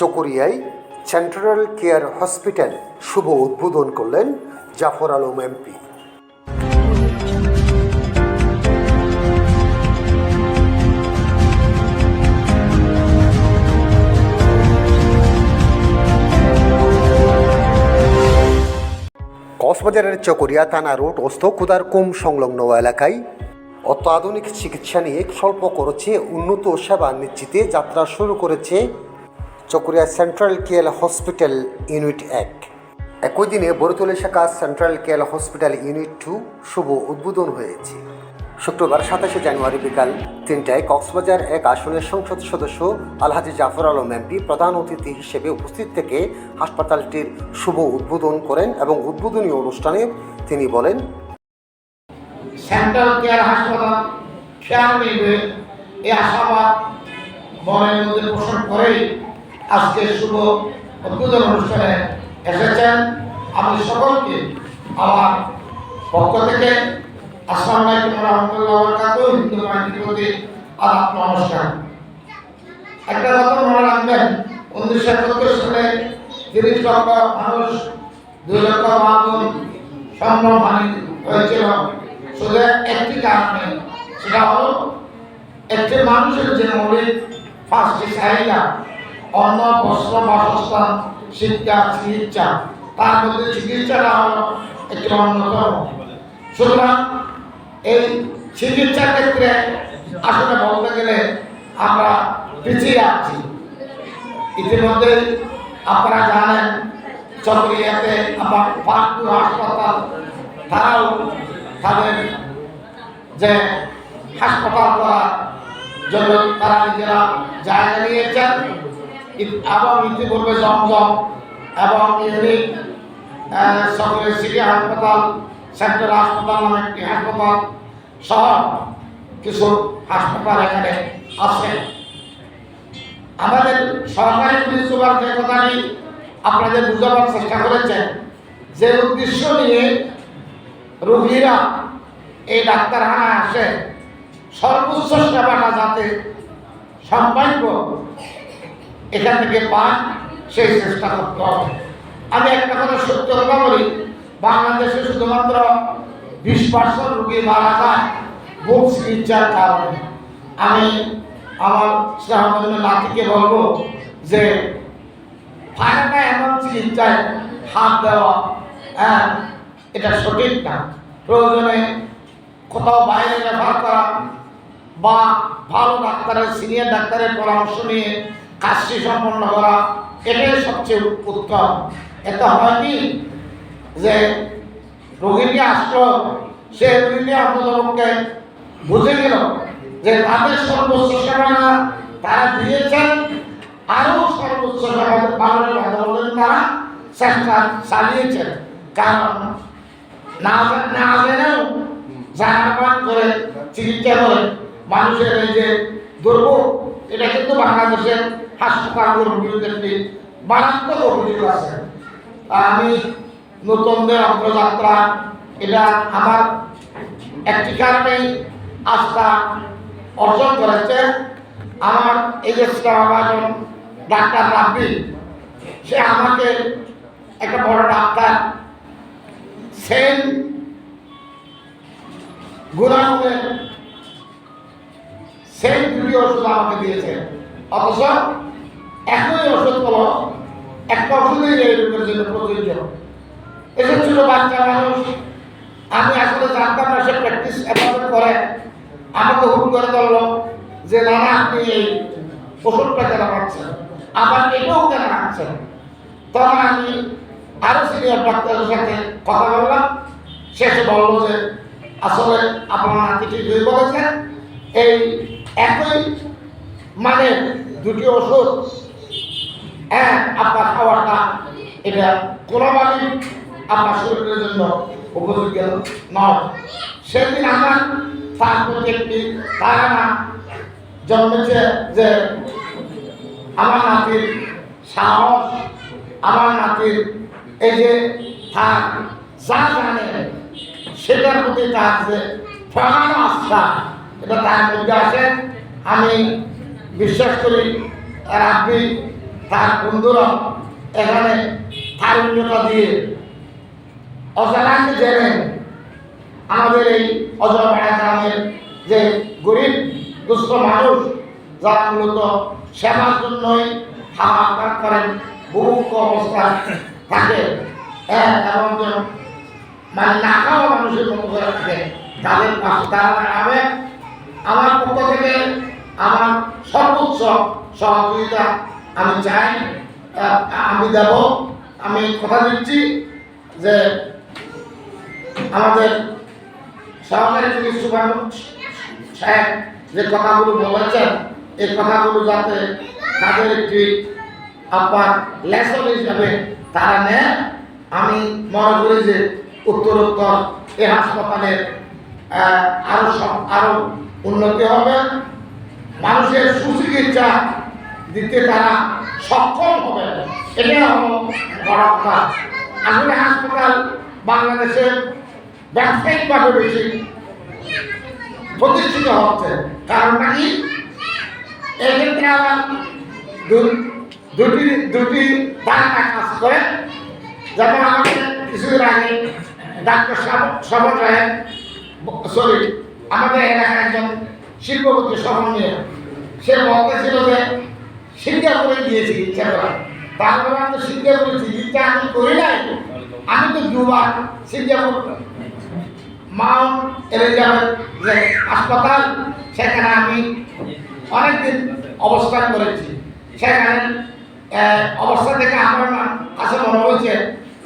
চকরিয়ায় central care hospital শুভ উদ্বোধন করলেন জাফর আলম এমপি। কক্সবাজারের চকরিয়া থানা রোড অস্তকুদার কুম সংলগ্ন এলাকায় অত্যাধুনিক চিকিৎসা নিয়ে স্বল্প করেছে উন্নত সেবা নিশ্চিতে যাত্রা শুরু করেছে Chakaria central KL hospital unit এক। একই দিনে বরতলে শাখা central KL hospital unit two শুভ উদ্বোধন হয়েছে। শুক্রবার সাতাশে জানুয়ারি বিকাল তিনটায় কক্সবাজার এক আসনের সংসদ সদস্য আলহাজি জাফর আলম এমপি প্রধান অতিথি হিসেবে উপস্থিত থেকে হাসপাতালটির শুভ উদ্বোধন করেন এবং উদ্বোধনী অনুষ্ঠানে তিনি বলেন, সেন্ট্রাল কেয়ার হাসপাতাল খেয়াল এই আশাবাদ মনের মধ্যে পোষণ আজকে শুভ উদ্বোধন অনুষ্ঠানে এসেছেন আমি সকলকে আমার পক্ষ থেকে প্রতি একটা মনে রাখবেন, উনিশশো মানুষ হয়েছিল। শুধু একটি সেটা হলো একটি মানুষের যে মৌলিক পাঁচটি চাহিদা অন্ন বস্ত্র বাসস্থান, শিক্ষা, চিকিৎসা। তার মধ্যে চিকিৎসাটা হলো একটি অন্যতম। সুতরাং এই চিকিৎসা ক্ষেত্রে আসলে বলতে গেলে আমরা পিছিয়ে আছি। ইতিমধ্যে আপনারা জানেন, চকরিয়াতে আমার পাঁচপুর হাসপাতাল, তারাও তাদের যে হাসপাতাল করার জন্য তারা নিজেরা জায়গা নিয়েছেন। এবং ইতিপূর্বে জমজম এবং ইউনিক সকলের সিটি হাসপাতাল, সেন্ট্রাল হাসপাতাল নামে একটি হাসপাতাল সহ কিছু হাসপাতাল এখানে আছে। আমাদের সরকারি পুলিশ সুপার যে কথাটি আপনাদের বুঝাবার চেষ্টা করেছেন, যে উদ্দেশ্য নিয়ে রোগীরা এই ডাক্তারখানায় আসে, সর্বোচ্চ সেবাটা যাতে সম্ভাব্য এখান থেকে পান, সেই চেষ্টা করতে হবে। আমি একটা কথা সত্য কথা বলি, বাংলাদেশে শুধুমাত্র বিশ পার্সেন্ট রুগী মারা যায় বুক চিকিৎসার কারণে। আমি আমার শ্রীরামচন্দ্র নাতিকে বলব যে ফায়দা এমন চিকিৎসায় হাত দেওয়া হ্যাঁ এটা সঠিক না। প্রয়োজনে কোথাও বাইরে রেফার করা বা ভালো ডাক্তারের, সিনিয়র ডাক্তারের পরামর্শ নিয়ে কাজটি সম্পন্ন করা এটাই সবচেয়ে উত্তম। এতে হয় কি? যে রোগীটি আসলো, সে রোগীটি আপনাদেরকে বুঝে গেল যে তাদের সর্বোচ্চ সেবা না তারা দিয়েছেন, আরও সর্বোচ্চ সেবা কথা তারা চেষ্টা চালিয়েছেন। কারণ না না জেনেও জানাবান করে, চিকিৎসা করে মানুষের এই যে দুর্ভোগ, এটা কিন্তু বাংলাদেশের হাসপাতালগুলোর বিরুদ্ধে মারাত্মক অভিযোগ আছে। আমি নতুনদের অগ্রযাত্রা এটা আমার একটি কারণেই আস্থা অর্জন করেছে। আমার এই যে ডাক্তার রাব্বি, সে আমাকে একটা বড় ডাক্তার, সেন গুণাগুণের সেই দুটি ওষুধ আমাকে দিয়েছে। অথচ একই ওষুধ হলো একটা ওষুধই রোগের জন্য প্রযোজ্য। এসেছিল বাচ্চা মানুষ। আমি আসলে জানতাম না সে প্র্যাকটিস এভাবে করে। আমাকে হুট করে ধরলো যে, না না, আপনি এই ওষুধটা কেন খাচ্ছেন? আবার এটাও কেন খাচ্ছেন? তখন আমি আরও সিনিয়র ডাক্তারের সাথে কথা বললাম। শেষে বলল যে, আসলে আপনার নাতি ঠিকই বলেছেন এই একই মানে দুটি ওষুধ হ্যাঁ আপনার খাওয়াটা এটা কোনোভাবেই আপনার শরীরের জন্য উপযোগী নয় সেদিন আমার তার প্রতি একটি ধারণা জন্মেছে যে আমার নাতির সাহস, আমার নাতির এই যে তার যা জানে, সেটার প্রতি তার যে প্রগাঢ় আস্থা, এটা তার মধ্যে আছে। আমি বিশ্বাস করি, রাব্বি তার বন্ধুরা, এখানে তারুণ্যতা দিয়ে অজানাকে জেনে আমাদের এই অজয়পাড়া গ্রামের যে গরিব, দুস্থ মানুষ, যারা মূলত সেবার জন্যই হাহাকার করেন বুভুক্ষ অবস্থায় থাকে এবং মানে না খাওয়া মানুষের মতো করে থাকে তাদের পাশে তারা দাঁড়াবে। আমার পক্ষ থেকে আমার সর্বোচ্চ সহযোগিতা আমি চাই আমি দেব আমি কথা দিচ্ছি যে আমাদের সহকারী চিকিৎসক সাহেব যে কথাগুলো বলেছেন এই কথাগুলো যাতে তাদের একটি আপনার লেসন হিসাবে তারা নেয় আমি মনে করি যে উত্তরোত্তর এই হাসপাতালের আহ, আরও সব আরও উন্নতি হবে। মানুষের সুচিকিৎসা দিতে তারা সক্ষম হবে। এটা হলো বড় কথা আসলে হাসপাতাল বাংলাদেশে ব্যবসায়িকভাবে বেশি প্রতিষ্ঠিত হচ্ছে। কারণ কি এক্ষেত্রে আবার দুটি দুটি ধারণা কাজ করে। যেমন আমাদের কিছুদিন আগে ডাক্তার সবর সাহেব সরি, আমাদের এলাকার একজন শিল্পপতি সমন্বয় সে বলতেছিল যে সিঙ্গাপুরে গিয়ে চিকিৎসা করা। তারপরে আমি তো সিঙ্গাপুরে চিকিৎসা আমি করি নাই আমি তো দুবার সিঙ্গাপুর মাউন্ট এলিজাবেথ যে হাসপাতাল, সেখানে আমি অনেকদিন অবস্থান করেছি। সেখানে অবস্থা থেকে আমার কাছে মনে হয়েছে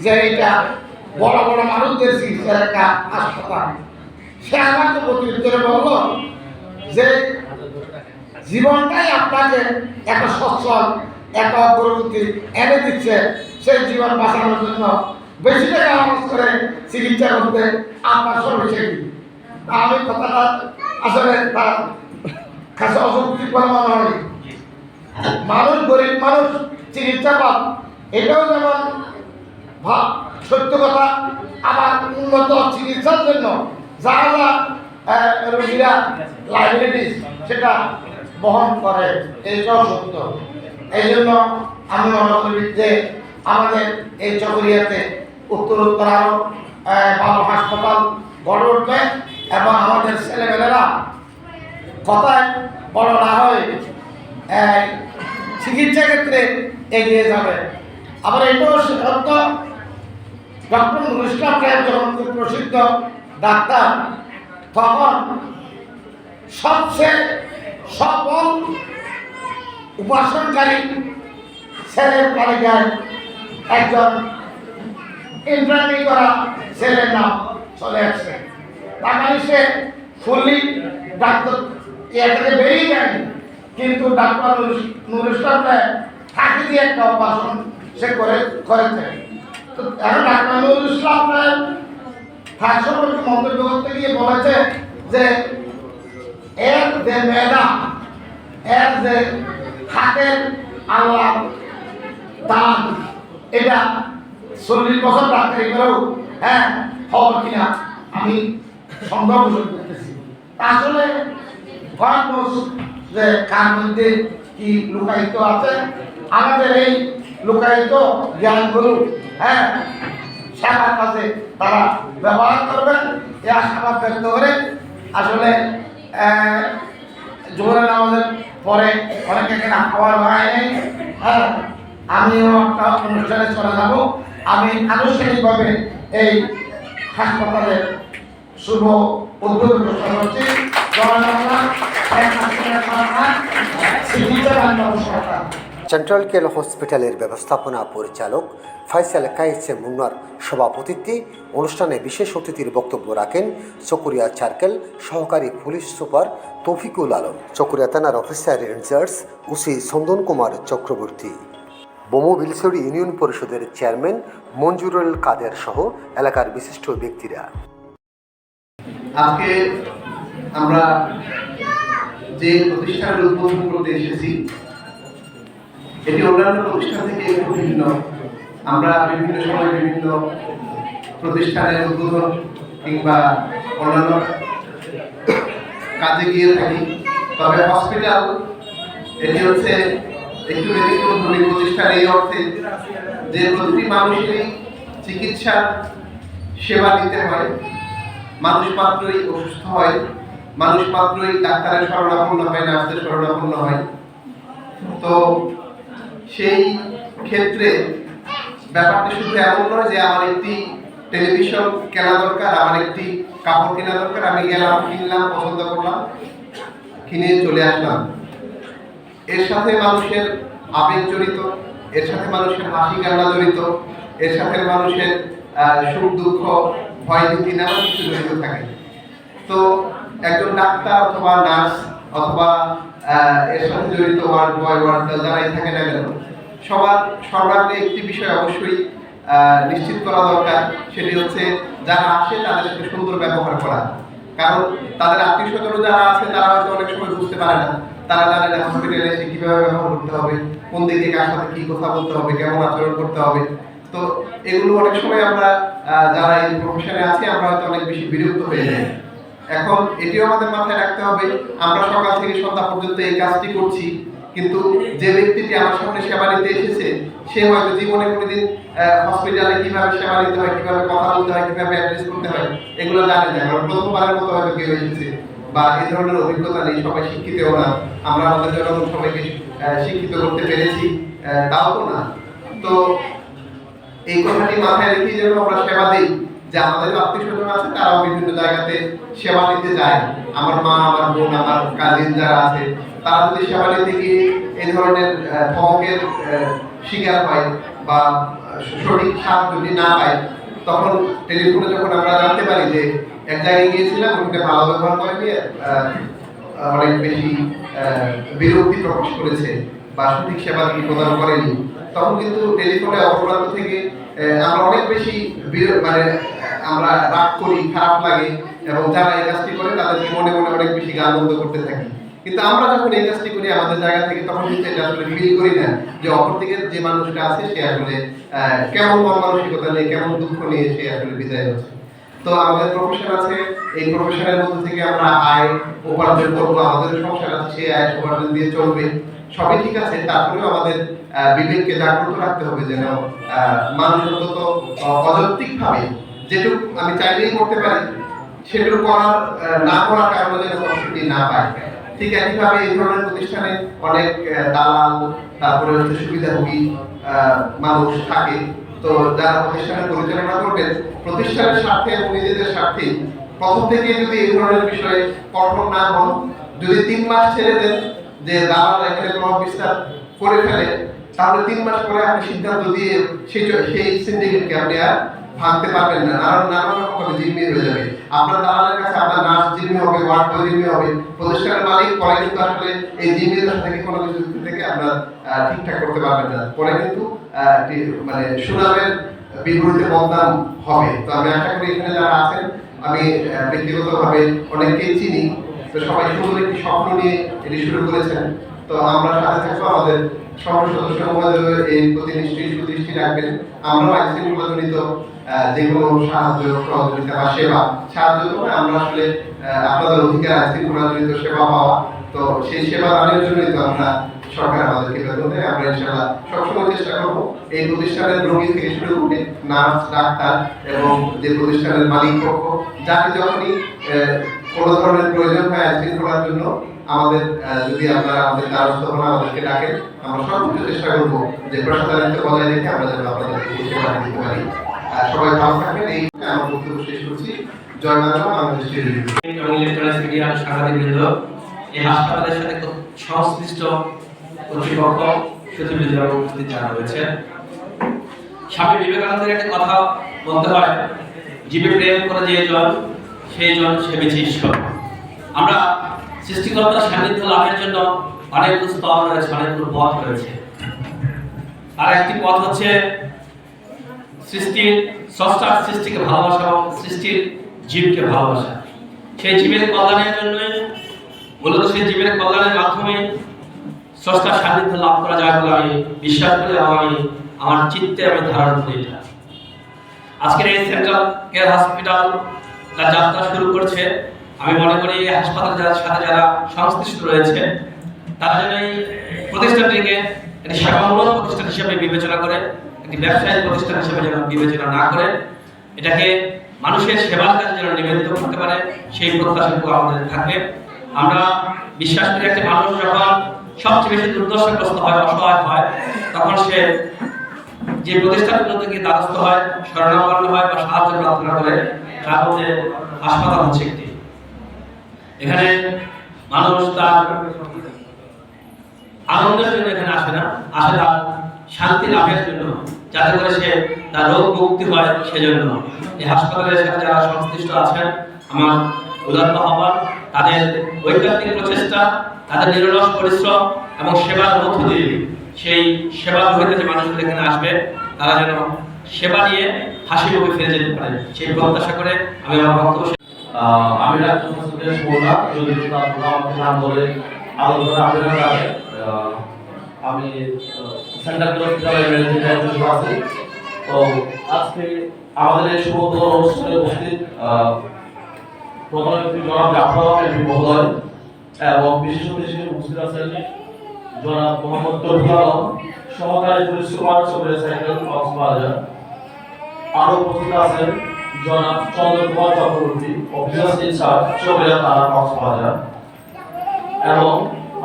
যে এটা বড় বড় মানুষদের চিকিৎসার একটা হাসপাতাল। সে আমাকে প্রতি উত্তরে বলল যে জীবনটাই আপনাকে একটা সচ্ছল একটা অগ্রগতি এনে দিচ্ছে সেই জীবন বাঁচানোর জন্য। বেশি টাকা খরচ করে চিকিৎসা করতে আপনার সর্বশেষ আমি কথাটা আসলে তার কাছে বলে মনে হয় মানুষ গরিব মানুষ চিকিৎসা পান এটাও যেমন সত্য কথা, আবার উন্নত চিকিৎসার জন্য যা যা রোগীরা লাইবিলিটিস সেটা বহন করে। এইটাও সত্য। এই জন্য আমি মনে করি যে আমাদের এই চকরিয়াতে উত্তরোত্তর আহ, ভালো হাসপাতাল গড়ে উঠবে এবং আমাদের ছেলেমেয়েরা কথায় বড় না হয় চিকিৎসা ক্ষেত্রে এগিয়ে যাবে। আবার এটাও সত্য ডক্টর নুরুল ইসলাম সাহেব যখন খুব প্রসিদ্ধ ডাক্তার তখন সবচেয়ে সফল উপাসনকারী ছেলের তালিকায় একজন ইন্টারনি করা ছেলের নাম চলে আসছে। মানে সে ফুললি ডাক্তার থেকে বেরিয়ে যায়নি কিন্তু ডাক্তার ইসলাম ফাঁকি দিয়ে একটা উপাসন সে করে, করেছে। তো এখন ডাক্তার নুরুল ইসলাম সাহেব তার মন্তব্য করতে গিয়ে বলেছে যে এর যে মেধা, এর যে হাতের আল্লাহ দান এটা চল্লিশ বছর ডাক্তারি করেও হ্যাঁ হবে কিনা আমি সন্দেহ করতেছি। আসলে যে কার মধ্যে কি লুকায়িত আছে, আমাদের এই লুকায়িত জ্ঞানগুলো হ্যাঁ সেবার কাছে তারা ব্যবহার করবেন, এই আশাবাদ ব্যক্ত করে আসলে জোহরের নামাজের পরে অনেকে এখানে হয় নেই হ্যাঁ আমিও একটা অনুষ্ঠানে চলে যাব। আমি আনুষ্ঠানিকভাবে এই হাসপাতালের শুভ উদ্বোধন ঘোষণা করছি। বান্ধব সরকার সেন্ট্রাল কেল হসপিটালের ব্যবস্থাপনা পরিচালক ফাইসাল কাইসে মুন্নার সভাপতিত্বে অনুষ্ঠানে বিশেষ অতিথির বক্তব্য রাখেন চকুরিয়া সার্কেল সহকারী পুলিশ সুপার তৌফিকুল আলম, চকুরিয়া থানার officer in charge OC Chandan Kumar Chakraborty, বোমো বিলসরি ইউনিয়ন পরিষদের চেয়ারম্যান মঞ্জুরুল কাদের সহ এলাকার বিশিষ্ট ব্যক্তিরা। আজকে আমরা যে প্রতিষ্ঠানের উদ্বোধন করতে এসেছি এটি অন্যান্য প্রতিষ্ঠান থেকে একটু ভিন্ন আমরা বিভিন্ন সময় বিভিন্ন প্রতিষ্ঠানের উদ্বোধন কিংবা অন্যান্য কাজে গিয়ে থাকি। তবে হসপিটাল এটি হচ্ছে একটু ব্যতিক্রমধর্মী প্রতিষ্ঠান। এই অর্থে যে প্রতিটি মানুষেরই চিকিৎসার সেবা নিতে হয়, মানুষ মাত্রই অসুস্থ হয়, মানুষ মাত্রই ডাক্তারের শরণাপন্ন হয়, নার্সের শরণাপন্ন হয়। তো সেই ক্ষেত্রে ব্যাপারটা শুধু এমন নয় যে আমার একটি টেলিভিশন কেনা দরকার, আমার একটি কাপড় কেনা দরকার, আমি গেলাম, কিনলাম, পছন্দ করলাম, কিনে চলে আসলাম। এর সাথে মানুষের আবেগ জড়িত, এর সাথে মানুষের হাসি কান্না জড়িত, এর সাথে মানুষের সুখ, দুঃখ, ভয়, ভীতি নানা কিছু জড়িত থাকে। তো একজন ডাক্তার অথবা নার্স অথবা এর সাথে জড়িত ওয়ার্ড বয় ওয়ার্ড যারাই থাকে না কেন, সবার সর্বাগ্রে একটি বিষয় অবশ্যই নিশ্চিত করা দরকার, সেটি হচ্ছে যারা আসে তাদের সাথে সুন্দর ব্যবহার করা। কারণ তাদের আত্মীয় স্বজন যারা আছে, তারা হয়তো অনেক সময় বুঝতে পারে না, তারা জানে না হসপিটালে এসে কীভাবে ব্যবহার করতে হবে, কোন দিকে কার সাথে কি কথা বলতে হবে, কেমন আচরণ করতে হবে। তো এগুলো অনেক সময় আমরা যারা এই প্রফেশনে আছি, আমরা হয়তো অনেক বেশি বিরক্ত হয়ে যাই। এখন এটিও আমাদের মাথায় রাখতে হবে, আমরা সকাল থেকে সন্ধ্যা পর্যন্ত এই কাজটি করছি, কিন্তু যে ব্যক্তিটি আমার সামনে সেবা নিতে এসেছে, সে হয়তো জীবনে কোনোদিন হসপিটালে কীভাবে সেবা নিতে হয়, কীভাবে কথা বলতে হয়, কীভাবে অ্যাড্রেস করতে হয়, এগুলো জানে না। কারণ প্রথমবারের মতো হয়তো কেউ এসেছে, বা এই ধরনের অভিজ্ঞতা নেই, সবাই শিক্ষিতও না। আমরা আমাদের জনগণ সবাইকে শিক্ষিত করতে পেরেছি তাও তো না। তো এই কথাটি মাথায় রেখে যেন আমরা সেবা দিই যে আমাদের আত্মীয় স্বজন আছে, তারাও বিভিন্ন জায়গাতে সেবা দিতে যায়। আমার মা, আমার বোন, আমার কাজিন যারা আছে, তারা যদি সেবা নিতে গিয়ে এই ধরনের ধমকের শিকার হয় বা সঠিক সাহায্য যদি না পায়, তখন টেলিফোনে যখন আমরা জানতে পারি যে এক জায়গায় গিয়েছিলাম, ওখানে ভালো ব্যবহার করে নিয়ে অনেক বেশি বিরক্তি প্রকাশ করেছে বা সঠিক সেবা প্রদান করেনি তখন কিন্তু টেলিফোনে অপরাধ থেকে আমরা অনেক বেশি মানে আমরা রাগ করি, খারাপ লাগে এবং যারা এই কাজটি করে তাদেরকে মনে মনে অনেক বেশি বন্ধ করতে থাকি। কিন্তু আমরা যখন এই কাজটি করি আমাদের জায়গা থেকে, তখন কিন্তু এটা আসলে ফিল করি না যে অপর দিকের যে মানুষটা আছে, সে আসলে কেমন মন মানসিকতা নিয়ে, কেমন দুঃখ নিয়ে সে আসলে বিদায় হচ্ছে। তো আমাদের প্রফেশন আছে, এই প্রফেশনের মধ্যে থেকে আমরা আয়, উপার্জন করব, আমাদের সংসার আছে, সেই আয়, উপার্জন দিয়ে চলবে। সবই ঠিক আছে, তারপরেও আমাদের বিবেককে জাগ্রত রাখতে হবে যেন মানুষ অন্তত অযৌক্তিক ভাবে যেটুকু আমি চাইলেই করতে পারি সেটুকু করার না করার কারণে যেন না পায় ঠিক একইভাবে এই ধরনের প্রতিষ্ঠানে অনেক দালাল, তারপরে হচ্ছে সুবিধাভোগী মানুষ থাকে। তো যারা প্রতিষ্ঠানে পরিচালনা করবেন, প্রতিষ্ঠানের স্বার্থে এবং নিজেদের স্বার্থে প্রথম থেকে যদি এই ধরনের বিষয়ে কঠোর না হন, যদি তিন মাস ছেড়ে দেন যে দালাল এখানে প্রভাব বিস্তার করে ফেলে, তাহলে তিন মাস পরে আপনি সিদ্ধান্ত দিয়ে সেই সেই সিন্ডিকেটকে আপনি আর ভাঙতে পারবেন না। নানান নানান রকম ভাবে জিম্মি হয়ে যাবে। আপনার দালালের কাছে আপনার নার্স জিম্মি হবে, ওয়ার্ড বয় জিম্মি হবে, প্রতিষ্ঠানের মালিক পরে কিন্তু আসলে এই জিম্মির থেকে কোনো কিছু থেকে আপনার ঠিকঠাক করতে পারবেন না। পরে কিন্তু মানে সুনামের বিপরীতে বদনাম হবে। তো আমি আশা করি এখানে যারা আছেন, আমি ব্যক্তিগতভাবে অনেককেই চিনি। তো সবাই সুন্দর একটি স্বপ্ন নিয়ে এটি শুরু করেছেন। তো আমরা সাথে থাকব আমাদের সকল সদস্য এই প্রতি নিশ্চয়ই সুদৃষ্টি রাখবেন আমরাও শৃঙ্খলাজনিত আহ, যে সাহায্য সহযোগিতা বা সেবা। সাহায্য না, আমরা আসলে আপনাদের অধিকার আইন শৃঙ্খলাজনিত সেবা পাওয়া। তো সেই সেবা দানের জন্যই তো আমরা সরকার আমাদেরকে বেতন দেয়। আমরা ইনশাআল্লাহ সবসময় চেষ্টা করব এই প্রতিষ্ঠানের রোগী থেকে শুরু করে নার্স ডাক্তার এবং যে প্রতিষ্ঠানের মালিক পক্ষ যাকে যখনই কোনো ধরনের প্রয়োজন হয় আইন শৃঙ্খলার জন্য আমাদের যদি আপনারা আমাদের দ্বারস্থ হন, আমাদেরকে ডাকেন। আমরা সর্বোচ্চ চেষ্টা করব যে প্রশাসনিক বজায় রেখে আমরা যেন আপনাদেরকে সেবা দিতে পারি। সবাই ভালো থাকবেন। এই আমার বক্তব্য শেষ করছি। জয় বাংলা, বাংলাদেশ এই হাসপাতালের সাথে সংশ্লিষ্ট কর্তৃপক্ষ স্বামী বিবেকানন্দের একটা কথা বলতে হয়, জীবে প্রেম করে যে জন, সেই জন সেবেছে ঈশ্বর আমরা সৃষ্টিকর্তার সান্নিধ্য লাভের জন্য অনেকগুলো স্তর রয়েছে, অনেকগুলো পথ রয়েছে। আর একটি পথ হচ্ছে সৃষ্টির স্রষ্টার সৃষ্টিকে ভালোবাসা এবং সৃষ্টির জীবকে ভালোবাসা। সেই জীবের কল্যাণের জন্য মূলত সেই জীবের কল্যাণের মাধ্যমে স্রষ্টার সান্নিধ্য লাভ করা যায় বলে আমি বিশ্বাস করি আমি আমার চিত্তে আমি ধারণ করি এটা। আজকের এই সেন্ট্রাল কেয়ার হসপিটাল তার যাত্রা শুরু করছে। আমি মনে করি হাসপাতাল যার সাথে যারা সংশ্লিষ্ট রয়েছে, তারা যেন এই প্রতিষ্ঠানটিকে একটি সেবামূলক প্রতিষ্ঠান হিসেবে বিবেচনা করে, একটি ব্যবসায়িক প্রতিষ্ঠান হিসেবে যেন বিবেচনা না করে, এটাকে মানুষের সেবার কাজে যেন নিবেদিত করতে পারে, সেই প্রত্যাশাটুকু আমাদের থাকবে। আমরা বিশ্বাস করি একটি মানুষ যখন সবচেয়ে বেশি দুর্দশাগ্রস্ত হয়, অসহায় হয়, তখন সে যে প্রতিষ্ঠানগুলো গিয়ে দ্বারস্থ হয়, শরণাপন্ন হয় বা সাহায্য প্রার্থনা করে, তার মধ্যে হাসপাতাল হচ্ছে একটি। এখানে মানুষ তার আনন্দের জন্য এখানে আসে না, আসে তার শান্তি লাভের জন্য, যাতে করে সে তার রোগ মুক্তি হয় সেজন্য। এই হাসপাতালের সাথে যারা সংশ্লিষ্ট আছেন, আমার আহ্বান তাদের প্রচেষ্টা, তাদের নিরলস পরিশ্রম এবং সেবার মধ্য দিয়ে সেই সেবা হইতে যে মানুষগুলো এখানে আসবে, তারা যেন সেবা নিয়ে হাসি মুখে ফিরে যেতে পারে। সেই প্রত্যাশা করে আমি আমার বক্তব্য আমি ডাক্তার সুদেশ মোল্লা যদি আপনারা নাম বলে আলোচনা আমি আছি আমি আছি। তো আজকে আমাদের এই সমগ্র অনুষ্ঠানে উপস্থিত প্রধানমন্ত্রী জনাব জাফর এমপি মহোদয় এবং বিশেষ অতিথি উপস্থিত আছেন জনাব মোহাম্মদ তরফুল আলম, সহকারী পুলিশ সুপার সাইকেল কক্সবাজার। আরও উপস্থিত আছেন জনাব Chandrakumar Chakraborty officer in charge Chakaria থানা কক্সবাজার। এবং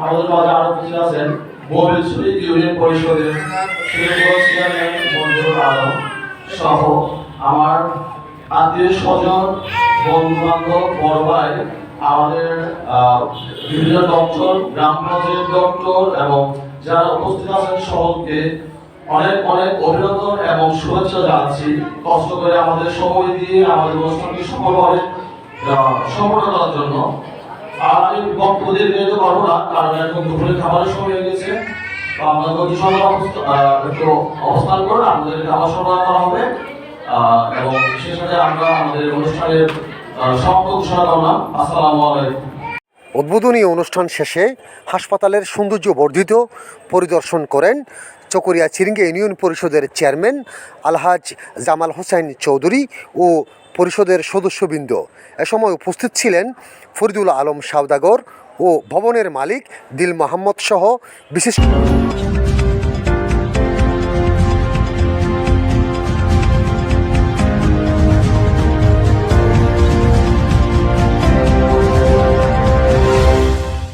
আমাদের মাঝে আরও উপস্থিত আছেন মোবিল শরীফ ইউনিয়ন পরিষদের চেয়ারম্যান, মঞ্জুর আলম সহ আমার আত্মীয় স্বজন বন্ধু বান্ধব বড় ভাই, আমাদের বিভিন্ন ডক্টর, গ্রাম পঞ্চায়েত ডক্টর এবং যারা উপস্থিত আছেন সকলকে অনেক অনেক অভিনন্দন এবং শুভেচ্ছা জানাচ্ছি। কষ্ট করে আমাদের সময় দিয়ে আমাদের অনুষ্ঠানকে সফলভাবে সম্পন্ন করার জন্য। আর আমি বক্তব্য বিরত পারব না, কারণ এখন দুপুরে খাবারের সময় হয়ে গেছে। অবস্থান করে আমাদের খাবার সরবরাহ করা হবে। এবং সাথে আমরা আমাদের অনুষ্ঠানের সমাপ্ত ঘোষণা করলাম। আসসালামু আলাইকুম। উদ্বোধনী অনুষ্ঠান শেষে হাসপাতালের সৌন্দর্য বর্ধিত পরিদর্শন করেন চকরিয়া চিরিঙ্গে ইউনিয়ন পরিষদের চেয়ারম্যান আলহাজ জামাল হোসেন চৌধুরী ও পরিষদের সদস্যবৃন্দ। এ সময় উপস্থিত ছিলেন ফরিদুল আলম সাউদাগর ও ভবনের মালিক দিল মোহাম্মদ সহ বিশিষ্ট